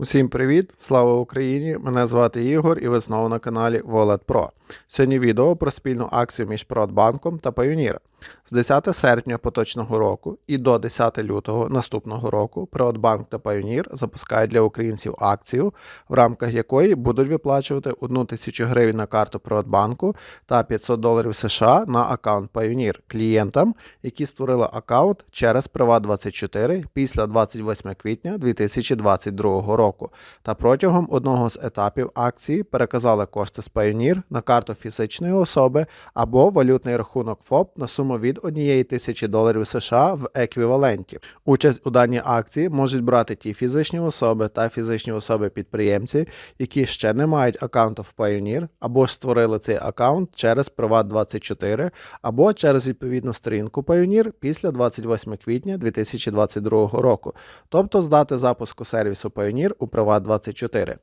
Усім привіт! Слава Україні! Мене звати Ігор і ви знову на каналі Wallet Pro. Сьогодні відео про спільну акцію між Приватбанком та Payoneer. З 10 серпня поточного року і до 10 лютого наступного року Приватбанк та Payoneer запускають для українців акцію, в рамках якої будуть виплачувати 1 тисячу гривень на карту Приватбанку та 500 доларів США на аккаунт Payoneer клієнтам, які створили аккаунт через Privat24 після 28 квітня 2022 року. Та протягом одного з етапів акції переказали кошти з Payoneer на карту фізичної особи або валютний рахунок ФОП на суму від 1 тисячі доларів США в еквіваленті. Участь у даній акції можуть брати ті фізичні особи та фізичні особи-підприємці, які ще не мають аккаунту в Payoneer, або ж створили цей аккаунт через Privat24, або через відповідну сторінку Payoneer після 28 квітня 2022 року, тобто з дати запуску сервісу Payoneer у Privat24.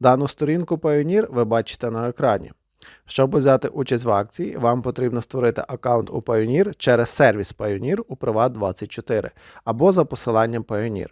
Дану сторінку Payoneer ви бачите на екрані. Щоб взяти участь в акції, вам потрібно створити аккаунт у Payoneer через сервіс Payoneer у Privat24 або за посиланням Payoneer.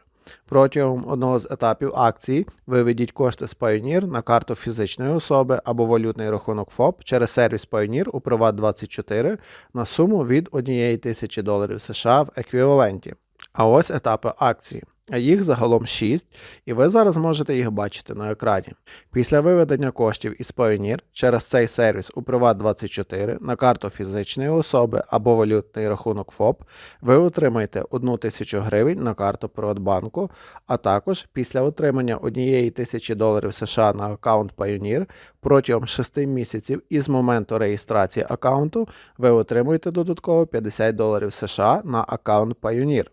Протягом одного з етапів акції виведіть кошти з Payoneer на карту фізичної особи або валютний рахунок ФОП через сервіс Payoneer у Privat24 на суму від 1 тисячі доларів США в еквіваленті. А ось етапи акції. Їх загалом 6, і ви зараз можете їх бачити на екрані. Після виведення коштів із Payoneer через цей сервіс у Privat24 на карту фізичної особи або валютний рахунок ФОП ви отримаєте 1 тисячу гривень на карту Приватбанку, а також після отримання 1 тисячі доларів США на аккаунт Payoneer протягом 6 місяців із моменту реєстрації аккаунту ви отримуєте додатково 50 доларів США на аккаунт Payoneer.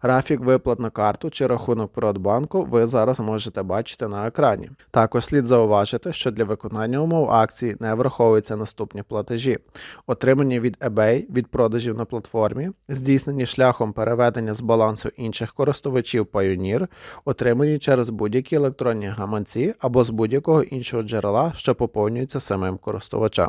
Графік виплат на карту чи рахунок Приватбанку ви зараз можете бачити на екрані. Також слід зауважити, що для виконання умов акції не враховуються наступні платежі: отримані від eBay від продажів на платформі, здійснені шляхом переведення з балансу інших користувачів Payoneer, отримані через будь-які електронні гаманці або з будь-якого іншого джерела, що поповнюється самим користувачем.